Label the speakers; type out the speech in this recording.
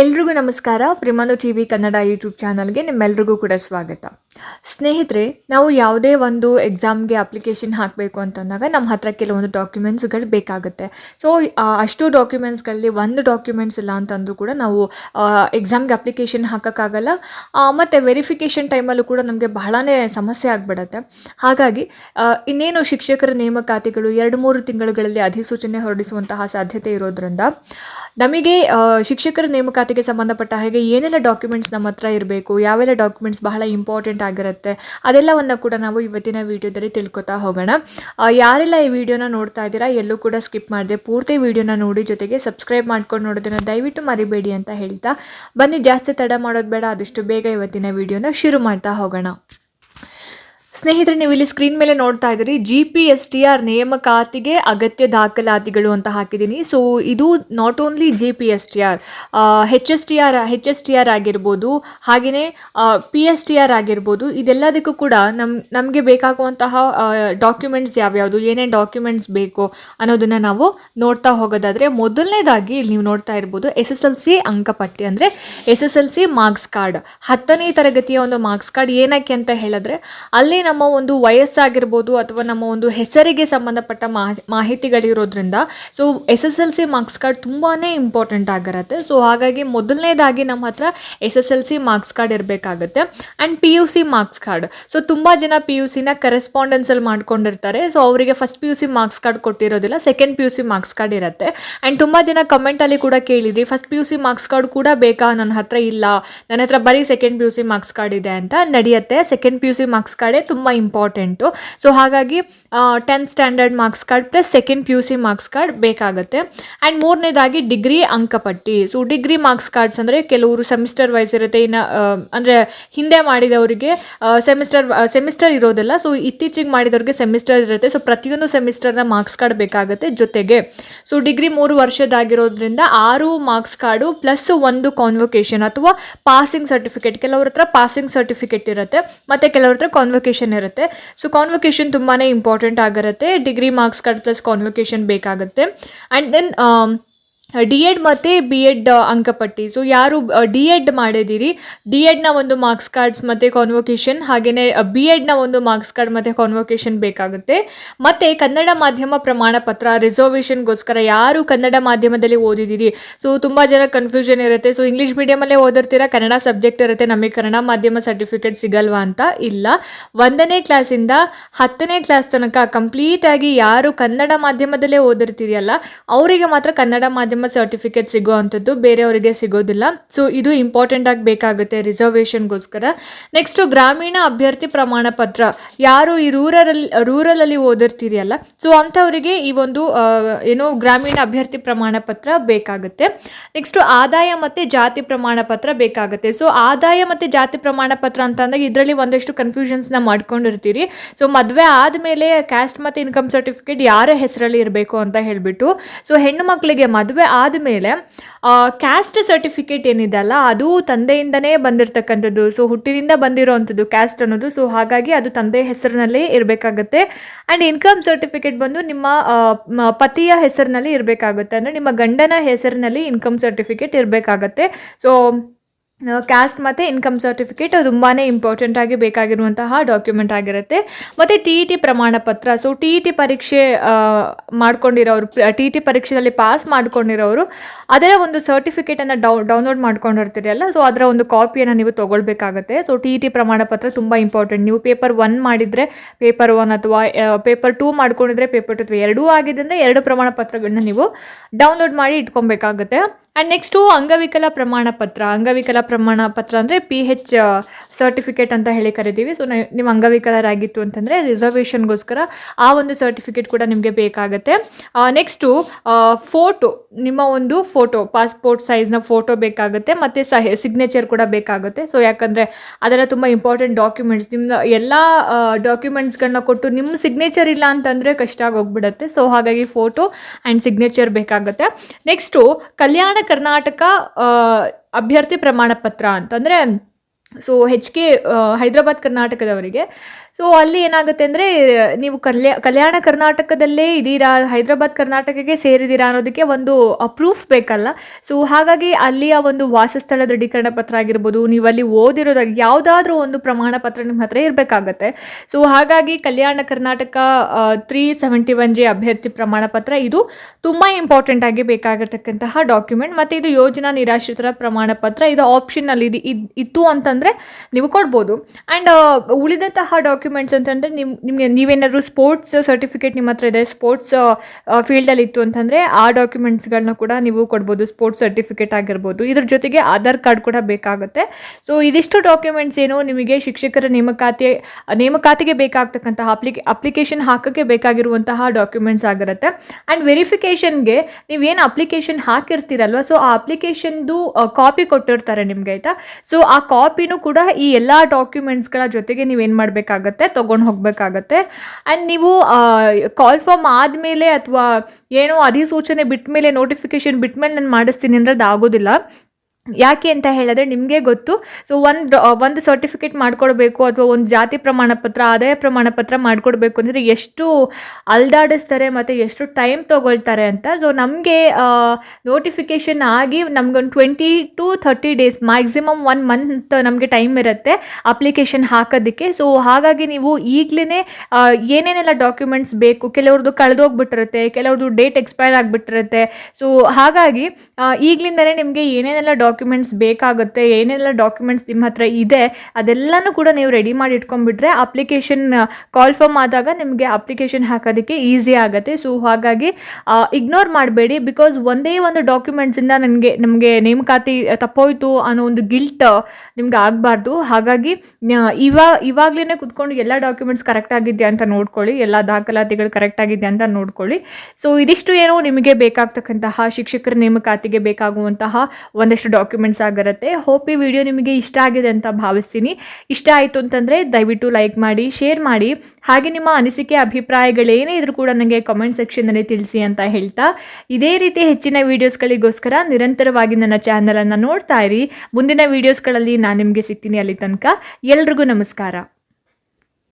Speaker 1: ಎಲ್ರಿಗೂ ನಮಸ್ಕಾರ. ಪ್ರಿಮಾನು ಟಿ ವಿ ಕನ್ನಡ ಯೂಟ್ಯೂಬ್ ಚಾನಲ್ಗೆ ನಿಮ್ಮೆಲ್ರಿಗೂ ಕೂಡ ಸ್ವಾಗತ. ಸ್ನೇಹಿತರೆ, ನಾವು ಯಾವುದೇ ಒಂದು ಎಕ್ಸಾಮ್ಗೆ ಅಪ್ಲಿಕೇಶನ್ ಹಾಕಬೇಕು ಅಂತಂದಾಗ ನಮ್ಮ ಹತ್ರ ಕೆಲವೊಂದು ಡಾಕ್ಯುಮೆಂಟ್ಸ್ಗಳು ಬೇಕಾಗುತ್ತೆ. ಸೊ ಅಷ್ಟು ಡಾಕ್ಯುಮೆಂಟ್ಸ್ಗಳಲ್ಲಿ ಒಂದು ಡಾಕ್ಯುಮೆಂಟ್ಸ್ ಇಲ್ಲ ಅಂತಂದು ಕೂಡ ನಾವು ಎಕ್ಸಾಮ್ಗೆ ಅಪ್ಲಿಕೇಶನ್ ಹಾಕೋಕ್ಕಾಗಲ್ಲ. ಮತ್ತು ವೆರಿಫಿಕೇಷನ್ ಟೈಮಲ್ಲೂ ಕೂಡ ನಮಗೆ ಬಹಳನೇ ಸಮಸ್ಯೆ ಆಗಿಬಿಡತ್ತೆ. ಹಾಗಾಗಿ ಇನ್ನೇನು ಶಿಕ್ಷಕರ ನೇಮಕಾತಿಗಳು ಎರಡು ಮೂರು ತಿಂಗಳುಗಳಲ್ಲಿ ಅಧಿಸೂಚನೆ ಹೊರಡಿಸುವಂತಹ ಸಾಧ್ಯತೆ ಇರೋದ್ರಿಂದ ನಮಗೆ ಶಿಕ್ಷಕರ ನೇಮಕಾತಿಗೆ ಸಂಬಂಧಪಟ್ಟ ಹಾಗೆ ಏನೆಲ್ಲ ಡಾಕ್ಯುಮೆಂಟ್ಸ್ ನಮ್ಮ ಹತ್ರ ಇರಬೇಕು, ಯಾವೆಲ್ಲ ಡಾಕ್ಯುಮೆಂಟ್ಸ್ ಬಹಳ ಇಂಪಾರ್ಟೆಂಟ್ ಆಗಿರುತ್ತೆ, ಅದೆಲ್ಲವನ್ನು ಕೂಡ ನಾವು ಇವತ್ತಿನ ವಿಡಿಯೋದಲ್ಲಿ ತಿಳ್ಕೊತಾ ಹೋಗೋಣ. ಯಾರೆಲ್ಲ ಈ ವಿಡಿಯೋನ ನೋಡ್ತಾ ಇದ್ದೀರಾ, ಎಲ್ಲೂ ಕೂಡ ಸ್ಕಿಪ್ ಮಾಡಿದೆ, ಪೂರ್ತಿ ವಿಡಿಯೋನ ನೋಡಿ ಜೊತೆಗೆ ಸಬ್ಸ್ಕ್ರೈಬ್ ಮಾಡ್ಕೊಂಡು ನೋಡೋದನ್ನು ದಯವಿಟ್ಟು ಮರಿಬೇಡಿ ಅಂತ ಹೇಳ್ತಾ, ಬನ್ನಿ ಜಾಸ್ತಿ ತಡ ಮಾಡೋದು ಬೇಡ, ಆದಷ್ಟು ಬೇಗ ಇವತ್ತಿನ ವಿಡಿಯೋನ ಶುರು ಮಾಡ್ತಾ ಹೋಗೋಣ. ಸ್ನೇಹಿತರೆ, ನೀವು ಇಲ್ಲಿ ಸ್ಕ್ರೀನ್ ಮೇಲೆ ನೋಡ್ತಾ ಇದ್ದೀರಿ G P S T R ನೇಮಕಾತಿಗೆ ಅಗತ್ಯ ದಾಖಲಾತಿಗಳು ಅಂತ ಹಾಕಿದ್ದೀನಿ. ಸೊ ಇದು not only G P S T R H S T R H S T R ಆಗಿರ್ಬೋದು ಹಾಗೆಯೇ ಪಿ ಎಸ್ ಟಿ ಆರ್ ಆಗಿರ್ಬೋದು, ಇದೆಲ್ಲದಕ್ಕೂ ಕೂಡ ನಮ್ಮ ನಮಗೆ ಬೇಕಾಗುವಂತಹ ಡಾಕ್ಯುಮೆಂಟ್ಸ್ ಯಾವ್ಯಾವುದು, ಏನೇನು ಡಾಕ್ಯುಮೆಂಟ್ಸ್ ಬೇಕು ಅನ್ನೋದನ್ನು ನಾವು ನೋಡ್ತಾ ಹೋಗೋದಾದರೆ, ಮೊದಲನೇದಾಗಿ ಇಲ್ಲಿ ನೀವು ನೋಡ್ತಾ ಇರ್ಬೋದು ಎಸ್ ಎಸ್ ಎಲ್ ಸಿ ಅಂಕಪಟ್ಟಿ ಅಂದರೆ S S L C marks card ಹತ್ತನೇ ತರಗತಿಯ ಒಂದು ಮಾರ್ಕ್ಸ್ ಕಾರ್ಡ್ ಏನಕ್ಕೆ ಅಂತ ಹೇಳಿದ್ರೆ, ಅಲ್ಲಿ ನಮ್ಮ ಒಂದು ವಯಸ್ಸಾಗಿರ್ಬೋದು ಅಥವಾ ನಮ್ಮ ಒಂದು ಹೆಸರಿಗೆ ಸಂಬಂಧಪಟ್ಟ ಮಾಹಿ ಮಾಹಿತಿಗಳಿರೋದ್ರಿಂದ so S S L C marks card ತುಂಬಾ ಇಂಪಾರ್ಟೆಂಟ್ ಆಗಿರುತ್ತೆ. ಸೊ ಹಾಗಾಗಿ ಮೊದಲನೇದಾಗಿ ನಮ್ಮ ಹತ್ರ S S L C marks card ಇರಬೇಕಾಗುತ್ತೆ. And P U C marks card so ತುಂಬ ಜನ ಪಿ ಯು ಸಿನ ಕರೆಸ್ಪಾಂಡೆನ್ಸಲ್ಲಿ ಮಾಡ್ಕೊಂಡಿರ್ತಾರೆ. ಸೊ ಅವರಿಗೆ first P U C marks card ಕೊಟ್ಟಿರೋದಿಲ್ಲ second P U C marks card ಇರುತ್ತೆ. ಆ್ಯಂಡ್ ತುಂಬ ಜನ ಕಮೆಂಟಲ್ಲಿ ಕೂಡ ಕೇಳಿದ್ರಿ first P U C marks card ಕೂಡ ಬೇಕಾ? ನನ್ನ ಹತ್ರ ಇಲ್ಲ. ನನ್ನ ಹತ್ರ ಬರೀ second P U C marks card ಇದೆ ಅಂತ ನಡೆಯುತ್ತೆ. Second P U C marks ಕಾರ್ಡೇ ತುಂಬ ಇಂಪಾರ್ಟೆಂಟು. ಸೊ ಹಾಗಾಗಿ tenth standard marks card plus second P U C marks card ಬೇಕಾಗುತ್ತೆ. ಆ್ಯಂಡ್ ಮೂರನೇದಾಗಿ ಡಿಗ್ರಿ ಅಂಕಪಟ್ಟಿ. ಸೊ ಡಿಗ್ರಿ ಮಾರ್ಕ್ಸ್ ಕಾರ್ಡ್ಸ್ ಅಂದರೆ ಕೆಲವರು ಸೆಮಿಸ್ಟರ್ ವೈಸ್ ಇರುತ್ತೆ, ಇನ್ನು ಅಂದರೆ ಹಿಂದೆ ಮಾಡಿದವರಿಗೆ ಸೆಮಿಸ್ಟರ್ ಸೆಮಿಸ್ಟರ್ ಇರೋದಿಲ್ಲ. ಸೊ ಇತ್ತೀಚೆಗೆ ಮಾಡಿದವರಿಗೆ ಸೆಮಿಸ್ಟರ್ ಇರುತ್ತೆ. ಸೊ ಪ್ರತಿಯೊಂದು ಸೆಮಿಸ್ಟರ್ನ ಮಾರ್ಕ್ಸ್ ಕಾರ್ಡ್ ಬೇಕಾಗುತ್ತೆ ಜೊತೆಗೆ. ಸೊ ಡಿಗ್ರಿ ಮೂರು ವರ್ಷದಾಗಿರೋದ್ರಿಂದ ಆರು ಮಾರ್ಕ್ಸ್ ಕಾರ್ಡು ಪ್ಲಸ್ ಒಂದು ಕಾನ್ವೊಕೇಶನ್ ಅಥವಾ ಪಾಸಿಂಗ್ ಸರ್ಟಿಫಿಕೇಟ್ ಕೆಲವ್ರ ಹತ್ರ ಪಾಸಿಂಗ್ ಸರ್ಟಿಫಿಕೇಟ್ ಇರುತ್ತೆ, ಮತ್ತು ಕೆಲವ್ರ ಹತ್ರ ಇರುತ್ತೆ. ಸೊ ಕಾನ್ವೊಕೇಶನ್ ತುಂಬಾ ಇಂಪಾರ್ಟೆಂಟ್ ಆಗಿರುತ್ತೆ. Degree marks card plus convocation ಬೇಕಾಗುತ್ತೆ. ಆ್ಯಂಡ್ ದೆನ್ ಡಿ ಎಡ್ ಮತ್ತು ಬಿ ಎಡ್ ಅಂಕಪಟ್ಟಿ. ಸೊ ಯಾರು ಡಿ ಎಡ್ ಮಾಡಿದ್ದೀರಿ? ಡಿ ಎಡ್ನ ಒಂದು ಮಾರ್ಕ್ಸ್ ಕಾರ್ಡ್ಸ್ ಮತ್ತು ಕಾನ್ವೊಕೇಶನ್ ಹಾಗೆಯೇ ಬಿ ಎಡ್ನ ಒಂದು ಮಾರ್ಕ್ಸ್ ಕಾರ್ಡ್ ಮತ್ತು ಕಾನ್ವೊಕೇಶನ್ ಬೇಕಾಗುತ್ತೆ. ಮತ್ತು ಕನ್ನಡ ಮಾಧ್ಯಮ ಪ್ರಮಾಣ ಪತ್ರ ರಿಸರ್ವೇಷನ್ಗೋಸ್ಕರ ಯಾರು ಕನ್ನಡ ಮಾಧ್ಯಮದಲ್ಲಿ ಓದಿದ್ದೀರಿ? ಸೊ ತುಂಬ ಜನ ಕನ್ಫ್ಯೂಷನ್ ಇರುತ್ತೆ. ಸೊ ಇಂಗ್ಲೀಷ್ ಮೀಡಿಯಮಲ್ಲೇ ಓದಿರ್ತೀರ? ಕನ್ನಡ ಸಬ್ಜೆಕ್ಟ್ ಇರುತ್ತೆ. ನಮಗೆ ಕನ್ನಡ ಮಾಧ್ಯಮ ಸರ್ಟಿಫಿಕೇಟ್ ಸಿಗಲ್ವಾ ಅಂತ ಇಲ್ಲ. ಒಂದನೇ ಕ್ಲಾಸಿಂದ ಹತ್ತನೇ ಕ್ಲಾಸ್ ತನಕ ಕಂಪ್ಲೀಟಾಗಿ ಯಾರು ಕನ್ನಡ ಮಾಧ್ಯಮದಲ್ಲೇ ಓದಿರ್ತೀರಿ ಅಲ್ಲ, ಅವರಿಗೆ ಮಾತ್ರ ಕನ್ನಡ ಮಾಧ್ಯಮ ಸರ್ಟಿಫಿಕೇಟ್ ಸಿಗೋ ಅಂಥದ್ದು ಬೇರೆಯವರಿಗೆ ಸಿಗೋದಿಲ್ಲ. ಸೊ ಇದು ಇಂಪಾರ್ಟೆಂಟ್ ಆಗಿ ಬೇಕಾಗುತ್ತೆ ರಿಸರ್ವೇಷನ್ಗೋಸ್ಕರ ನೆಕ್ಸ್ಟು ಗ್ರಾಮೀಣ ಅಭ್ಯರ್ಥಿ ಪ್ರಮಾಣ ಪತ್ರ. ಯಾರು ಈ ರೂರಲ್ ರೂರಲಲ್ಲಿ ಓದಿರ್ತೀರಿಯಲ್ಲ ಸೊ ಅಂಥವರಿಗೆ ಈ ಒಂದು ಏನು ಗ್ರಾಮೀಣ ಅಭ್ಯರ್ಥಿ ಪ್ರಮಾಣ ಪತ್ರ ಬೇಕಾಗುತ್ತೆ. ನೆಕ್ಸ್ಟು ಆದಾಯ ಮತ್ತು ಜಾತಿ ಪ್ರಮಾಣ ಪತ್ರ ಬೇಕಾಗುತ್ತೆ. ಸೊ ಆದಾಯ ಮತ್ತು ಜಾತಿ ಪ್ರಮಾಣ ಪತ್ರ ಅಂತ ಅಂದಾಗ ಇದರಲ್ಲಿ ಒಂದಷ್ಟು ಕನ್ಫ್ಯೂಷನ್ಸ್ನ ಮಾಡ್ಕೊಂಡಿರ್ತೀರಿ. ಸೊ ಮದುವೆ ಆದಮೇಲೆ ಕ್ಯಾಸ್ಟ್ ಮತ್ತು ಇನ್ಕಮ್ ಸರ್ಟಿಫಿಕೇಟ್ ಯಾರ ಹೆಸರಲ್ಲಿ ಇರಬೇಕು ಅಂತ ಹೇಳಿಬಿಟ್ಟು ಸೊ ಹೆಣ್ಣು ಮಕ್ಕಳಿಗೆ ಮದುವೆ ಆದಮೇಲೆ ಕ್ಯಾಸ್ಟ್ ಸರ್ಟಿಫಿಕೇಟ್ ಏನಿದೆ ಅಲ್ಲ, ಅದು ತಂದೆಯಿಂದನೇ ಬಂದಿರತಕ್ಕಂಥದ್ದು. ಸೊ ಹುಟ್ಟಿನಿಂದ ಬಂದಿರೋವಂಥದ್ದು ಕ್ಯಾಸ್ಟ್ ಅನ್ನೋದು. ಸೊ ಹಾಗಾಗಿ ಅದು ತಂದೆ ಹೆಸರಿನಲ್ಲೇ ಇರಬೇಕಾಗತ್ತೆ. ಆ್ಯಂಡ್ ಇನ್ಕಮ್ ಸರ್ಟಿಫಿಕೇಟ್ ಬಂದು ನಿಮ್ಮ ಪತಿಯ ಹೆಸರಿನಲ್ಲಿ ಇರಬೇಕಾಗುತ್ತೆ. ಅಂದರೆ ನಿಮ್ಮ ಗಂಡನ ಹೆಸರಿನಲ್ಲಿ ಇನ್ಕಮ್ ಸರ್ಟಿಫಿಕೇಟ್ ಇರಬೇಕಾಗತ್ತೆ. ಸೊ ಕ್ಯಾಸ್ಟ್ ಮತ್ತು ಇನ್ಕಮ್ ಸರ್ಟಿಫಿಕೇಟ್ ತುಂಬಾ ಇಂಪಾರ್ಟೆಂಟ್ ಆಗಿ ಬೇಕಾಗಿರುವಂತಹ ಡಾಕ್ಯುಮೆಂಟ್ ಆಗಿರುತ್ತೆ. ಮತ್ತು ಟಿ ಇ ಟಿ ಪ್ರಮಾಣ ಪತ್ರ ಸೊ ಟಿ ಇ ಟಿ ಪರೀಕ್ಷೆ ಮಾಡ್ಕೊಂಡಿರೋರು ಟಿ ಇ ಟಿ ಪರೀಕ್ಷೆಯಲ್ಲಿ ಪಾಸ್ ಮಾಡ್ಕೊಂಡಿರೋರು, ಅದರ ಒಂದು ಸರ್ಟಿಫಿಕೇಟನ್ನು ಡೌ ಡೌನ್ಲೋಡ್ ಮಾಡ್ಕೊಂಡಿರ್ತೀರಲ್ಲ ಸೊ ಅದರ ಒಂದು ಕಾಪಿಯನ್ನು ನೀವು ತೊಗೊಳ್ಬೇಕಾಗತ್ತೆ. ಸೊ ಟಿ ಇ ಟಿ ಪ್ರಮಾಣ ಪತ್ರ ತುಂಬ ಇಂಪಾರ್ಟೆಂಟ್ ನೀವು ಪೇಪರ್ ಒನ್ ಮಾಡಿದರೆ ಪೇಪರ್ ಒನ್ ಅಥವಾ ಪೇಪರ್ ಟೂ ಮಾಡ್ಕೊಂಡಿದ್ರೆ ಪೇಪರ್ ಟು ಅಥವಾ ಎರಡೂ ಆಗಿದೆ ಅಂದರೆ ಎರಡು ಪ್ರಮಾಣ ಪತ್ರಗಳನ್ನ ನೀವು ಡೌನ್ಲೋಡ್ ಮಾಡಿ ಇಟ್ಕೊಬೇಕಾಗುತ್ತೆ. ಆ್ಯಂಡ್ ನೆಕ್ಸ್ಟು ಅಂಗವಿಕಲ ಪ್ರಮಾಣ ಪತ್ರ, ಅಂಗವಿಕಲ ಪ್ರಮಾಣ ಪತ್ರ ಅಂದರೆ ಪಿ ಹೆಚ್ ಸರ್ಟಿಫಿಕೇಟ್ ಅಂತ ಹೇಳಿ ಕರಿತೀವಿ. ಸೊ ನಿಮ್ಮ ಅಂಗವಿಕಲರಾಗಿತ್ತು ಅಂತಂದರೆ ರಿಸರ್ವೇಷನ್ಗೋಸ್ಕರ ಆ ಒಂದು ಸರ್ಟಿಫಿಕೇಟ್ ಕೂಡ ನಿಮಗೆ ಬೇಕಾಗುತ್ತೆ. ನೆಕ್ಸ್ಟು ಫೋಟೋ ನಿಮ್ಮ ಒಂದು ಫೋಟೋ ಪಾಸ್ಪೋರ್ಟ್ ಸೈಜ್ನ ಫೋಟೋ ಬೇಕಾಗುತ್ತೆ, ಮತ್ತು ಸಹ ಸಿಗ್ನೇಚರ್ ಕೂಡ ಬೇಕಾಗುತ್ತೆ. ಸೊ ಯಾಕಂದರೆ ಅದೆಲ್ಲ ತುಂಬ ಇಂಪಾರ್ಟೆಂಟ್ ಡಾಕ್ಯುಮೆಂಟ್ಸ್ ನಿಮ್ಮ ಎಲ್ಲ ಡಾಕ್ಯುಮೆಂಟ್ಸ್ಗಳನ್ನ ಕೊಟ್ಟು ನಿಮ್ಮ ಸಿಗ್ನೇಚರ್ ಇಲ್ಲ ಅಂತಂದರೆ ಕಷ್ಟ ಆಗೋಗ್ಬಿಡುತ್ತೆ. ಸೊ ಹಾಗಾಗಿ ಫೋಟೋ ಆ್ಯಂಡ್ ಸಿಗ್ನೇಚರ್ ಬೇಕಾಗುತ್ತೆ. ನೆಕ್ಸ್ಟು ಕಲ್ಯಾಣ ಕರ್ನಾಟಕ ಅಭ್ಯರ್ಥಿ ಪ್ರಮಾಣ ಪತ್ರ ಅಂತಂದರೆ ಸೊ ಹೆಚ್ ಕೆ ಹೈದರಾಬಾದ್ ಕರ್ನಾಟಕದವರಿಗೆ. ಸೊ ಅಲ್ಲಿ ಏನಾಗುತ್ತೆ ಅಂದರೆ, ನೀವು ಕಲ್ಯಾ, ಕಲ್ಯಾಣ ಕರ್ನಾಟಕದಲ್ಲೇ ಇದ್ದೀರಾ ಹೈದರಾಬಾದ್ ಕರ್ನಾಟಕಕ್ಕೆ ಸೇರಿದ್ದೀರಾ ಅನ್ನೋದಕ್ಕೆ ಒಂದು ಅಪ್ರೂಫ್ ಬೇಕಲ್ಲ. ಸೊ ಹಾಗಾಗಿ ಅಲ್ಲಿಯ ಒಂದು ವಾಸಸ್ಥಳ ದೃಢೀಕರಣ ಪತ್ರ ಆಗಿರ್ಬೋದು, ನೀವು ಅಲ್ಲಿ ಓದಿರೋದಾಗಿ ಯಾವುದಾದ್ರೂ ಒಂದು ಪ್ರಮಾಣ ಪತ್ರ ನಿಮ್ಮ ಹತ್ರ ಇರಬೇಕಾಗತ್ತೆ. ಸೊ ಹಾಗಾಗಿ Kalyana Karnataka three seventy one J ಅಭ್ಯರ್ಥಿ ಪ್ರಮಾಣ ಪತ್ರ ಇದು ತುಂಬ ಇಂಪಾರ್ಟೆಂಟ್ ಆಗಿ ಬೇಕಾಗಿರ್ತಕ್ಕಂತಹ ಡಾಕ್ಯುಮೆಂಟ್ ಮತ್ತು ಇದು ಯೋಜನಾ ನಿರಾಶ್ರಿತರ ಪ್ರಮಾಣ ಪತ್ರ, ಇದು ಆಪ್ಷನಲ್ಲಿ ಇದು, ಇತ್ತು ಅಂತಂದರೆ ನೀವು ಕೊಡ್ಬೋದು. ಆ್ಯಂಡ್ ಉಳಿದಂತಹ ಡಾಕ್ಯುಮೆಂಟ್ಸ್ ಅಂತಂದರೆ ನಿಮ್ಮ ನಿಮಗೆ ನೀವೇನಾದರೂ ಸ್ಪೋರ್ಟ್ಸ್ ಸರ್ಟಿಫಿಕೇಟ್ ನಿಮ್ಮ ಹತ್ರ ಇದೆ ಸ್ಪೋರ್ಟ್ಸ್ ಫೀಲ್ಡಲ್ಲಿ ಇತ್ತು ಅಂತಂದರೆ ಆ ಡಾಕ್ಯುಮೆಂಟ್ಸ್ಗಳನ್ನ ಕೂಡ ನೀವು ಕೊಡ್ಬೋದು ಸ್ಪೋರ್ಟ್ಸ್ ಸರ್ಟಿಫಿಕೇಟ್ ಆಗಿರ್ಬೋದು. ಇದ್ರ ಜೊತೆಗೆ ಆಧಾರ್ ಕಾರ್ಡ್ ಕೂಡ ಬೇಕಾಗುತ್ತೆ. ಸೊ ಇದಿಷ್ಟು ಡಾಕ್ಯುಮೆಂಟ್ಸ್ ಏನು ನಿಮಗೆ ಶಿಕ್ಷಕರ ನೇಮಕಾತಿ, ನೇಮಕಾತಿಗೆ ಬೇಕಾಗ್ತಕ್ಕಂತಹ ಅಪ್ಲಿಕೆ ಅಪ್ಲಿಕೇಶನ್ ಹಾಕೋಕ್ಕೆ ಬೇಕಾಗಿರುವಂತಹ ಡಾಕ್ಯುಮೆಂಟ್ಸ್ ಆಗಿರುತ್ತೆ. ಆ್ಯಂಡ್ ವೆರಿಫಿಕೇಷನ್ಗೆ ನೀವೇನು ಅಪ್ಲಿಕೇಶನ್ ಹಾಕಿರ್ತೀರಲ್ವ? ಸೊ ಆ ಅಪ್ಲಿಕೇಶನ್ದು ಕಾಪಿ ಕೊಟ್ಟಿರ್ತಾರೆ ನಿಮಗೆ, ಆಯಿತಾ? ಸೊ ಆ ಕಾಪಿನೂ ಕೂಡ ಈ ಎಲ್ಲ ಡಾಕ್ಯುಮೆಂಟ್ಸ್ಗಳ ಜೊತೆಗೆ ನೀವೇನು ಮಾಡಬೇಕಾಗತ್ತೆ? ತೊಗೊಂಡು ಹೋಗಬೇಕಾಗತ್ತೆ. ಆ್ಯಂಡ್ ನೀವು ಕಾಲ್ ಫಾರ್ಮ್ ಆದಮೇಲೆ ಅಥವಾ ಏನೋ ಅಧಿಸೂಚನೆ ಬಿಟ್ಟ ಮೇಲೆ ನೋಟಿಫಿಕೇಶನ್ ಬಿಟ್ಟ ಮೇಲೆ ನಾನು ಮಾಡಿಸ್ತೀನಿ ಅಂದರೆ ಅದು ಆಗೋದಿಲ್ಲ ಯಾಕೆ ಅಂತ ಹೇಳಿದ್ರೆ ನಿಮಗೆ ಗೊತ್ತು. ಸೊ ಒಂದು ಒಂದು ಸರ್ಟಿಫಿಕೇಟ್ ಮಾಡ್ಕೊಡ್ಬೇಕು ಅಥವಾ ಒಂದು ಜಾತಿ ಪ್ರಮಾಣ ಪತ್ರ, ಆದಾಯ ಪ್ರಮಾಣ ಪತ್ರ ಮಾಡ್ಕೊಡ್ಬೇಕು ಅಂದರೆ ಎಷ್ಟು ಅಲ್ದಾಡಿಸ್ತಾರೆ ಮತ್ತು ಎಷ್ಟು ಟೈಮ್ ತೊಗೊಳ್ತಾರೆ ಅಂತ. ಸೊ ನಮಗೆ ನೋಟಿಫಿಕೇಷನ್ ಆಗಿ ನಮ್ಗೊಂದು twenty to thirty days maximum one month ನಮಗೆ ಟೈಮ್ ಇರುತ್ತೆ ಅಪ್ಲಿಕೇಶನ್ ಹಾಕೋದಕ್ಕೆ. ಸೊ ಹಾಗಾಗಿ ನೀವು ಈಗಲೇ ಏನೇನೆಲ್ಲ ಡಾಕ್ಯುಮೆಂಟ್ಸ್ ಬೇಕು ಕೆಲವ್ರದ್ದು ಕಳೆದೋಗ್ಬಿಟ್ಟಿರುತ್ತೆ ಕೆಲವ್ರದ್ದು ಡೇಟ್ ಎಕ್ಸ್ಪೈರ್ ಆಗಿಬಿಟ್ಟಿರುತ್ತೆ. ಸೊ ಹಾಗಾಗಿ ಈಗಲಿಂದಲೇ ನಿಮಗೆ ಏನೇನೆಲ್ಲ ಡಾಕ್ಯುಮೆಂಟ್ಸ್ ಬೇಕಾಗುತ್ತೆ, ಏನೆಲ್ಲ ಡಾಕ್ಯುಮೆಂಟ್ಸ್ ನಿಮ್ಮ ಹತ್ರ ಇದೆ, ಅದೆಲ್ಲನೂ ಕೂಡ ನೀವು ರೆಡಿ ಮಾಡಿ ಇಟ್ಕೊಂಡ್ಬಿಟ್ರೆ ಅಪ್ಲಿಕೇಶನ್ ಕಾಲ್ ಫಾರ್ಮ್ ಆದಾಗ ನಿಮಗೆ ಅಪ್ಲಿಕೇಶನ್ ಹಾಕೋದಕ್ಕೆ ಈಸಿ ಆಗುತ್ತೆ. ಸೊ ಹಾಗಾಗಿ ಇಗ್ನೋರ್ ಮಾಡಬೇಡಿ ಬಿಕಾಸ್ ಒಂದೇ ಒಂದು ಡಾಕ್ಯುಮೆಂಟ್ಸಿಂದ ನನಗೆ, ನಮಗೆ ನೇಮಕಾತಿ ತಪ್ಪೋಯ್ತು ಅನ್ನೋ ಒಂದು ಗಿಲ್ಟ್ ನಿಮ್ಗೆ ಆಗಬಾರ್ದು. ಹಾಗಾಗಿ ಇವಾಗ ಇವಾ ಇವಾಗಲೇ ಕುತ್ಕೊಂಡು ಎಲ್ಲ ಡಾಕ್ಯುಮೆಂಟ್ಸ್ ಕರೆಕ್ಟ್ ಆಗಿದೆಯಾ ಅಂತ ನೋಡ್ಕೊಳ್ಳಿ, ಎಲ್ಲ ದಾಖಲಾತಿಗಳು ಕರೆಕ್ಟ್ ಆಗಿದೆಯಾ ಅಂತ ನೋಡ್ಕೊಳ್ಳಿ. ಸೊ ಇದಿಷ್ಟು ಏನೋ ನಿಮಗೆ ಬೇಕಾಗ್ತಕ್ಕಂತಹ ಶಿಕ್ಷಕರ ನೇಮಕಾತಿಗೆ ಬೇಕಾಗುವಂತಹ ಒಂದಷ್ಟು ಡಾಕ್ಯುಮೆಂಟ್ಸ್ ಆಗಿರುತ್ತೆ. ಹೋಪ್ ಈ ವಿಡಿಯೋ ನಿಮಗೆ ಇಷ್ಟ ಆಗಿದೆ ಅಂತ ಭಾವಿಸ್ತೀನಿ. ಇಷ್ಟ ಆಯಿತು ಅಂತಂದರೆ ದಯವಿಟ್ಟು ಲೈಕ್ ಮಾಡಿ ಶೇರ್ ಮಾಡಿ. ಹಾಗೆ ನಿಮ್ಮ ಅನಿಸಿಕೆ ಅಭಿಪ್ರಾಯಗಳೇನೇ ಇದ್ರೂ ಕೂಡ ನನಗೆ ಕಮೆಂಟ್ ಸೆಕ್ಷನ್ನಲ್ಲಿ ತಿಳಿಸಿ ಅಂತ ಹೇಳ್ತಾ. ಇದೇ ರೀತಿ ಹೆಚ್ಚಿನ ವೀಡಿಯೋಸ್ಗಳಿಗೋಸ್ಕರ ನಿರಂತರವಾಗಿ ನನ್ನ ಚಾನಲನ್ನು ನೋಡ್ತಾ ಇರಿ. ಮುಂದಿನ ವೀಡಿಯೋಸ್ಗಳಲ್ಲಿ ನಾನು ನಿಮಗೆ ಸಿಗ್ತೀನಿ ಅಲ್ಲಿ ತನಕ. ಎಲ್ರಿಗೂ ನಮಸ್ಕಾರ.